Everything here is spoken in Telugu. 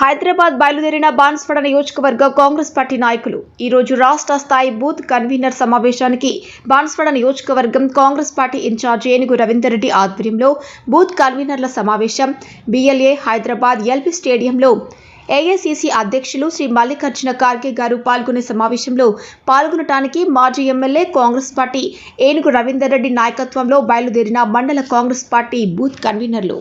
హైదరాబాద్ బయలుదేరిన బాన్స్వాడ నియోజకవర్గ కాంగ్రెస్ పార్టీ నాయకులు. ఈరోజు రాష్ట్ర స్థాయి బూత్ కన్వీనర్ సమావేశానికి బాన్స్వాడ నియోజకవర్గం కాంగ్రెస్ పార్టీ ఇన్ఛార్జ్ ఏనుగు రవీందర్ రెడ్డి ఆధ్వర్యంలో బూత్ కన్వీనర్ల సమావేశం. బిఎల్ఏ హైదరాబాద్ ఎల్పీ స్టేడియంలో ఏఐసిసి అధ్యక్షులు శ్రీ మల్లికార్జున ఖార్గే గారు పాల్గొనే సమావేశంలో పాల్గొనటానికి మాజీ ఎమ్మెల్యే కాంగ్రెస్ పార్టీ ఏనుగు రవీందర్ రెడ్డి నాయకత్వంలో బయలుదేరిన మండల కాంగ్రెస్ పార్టీ బూత్ కన్వీనర్లు.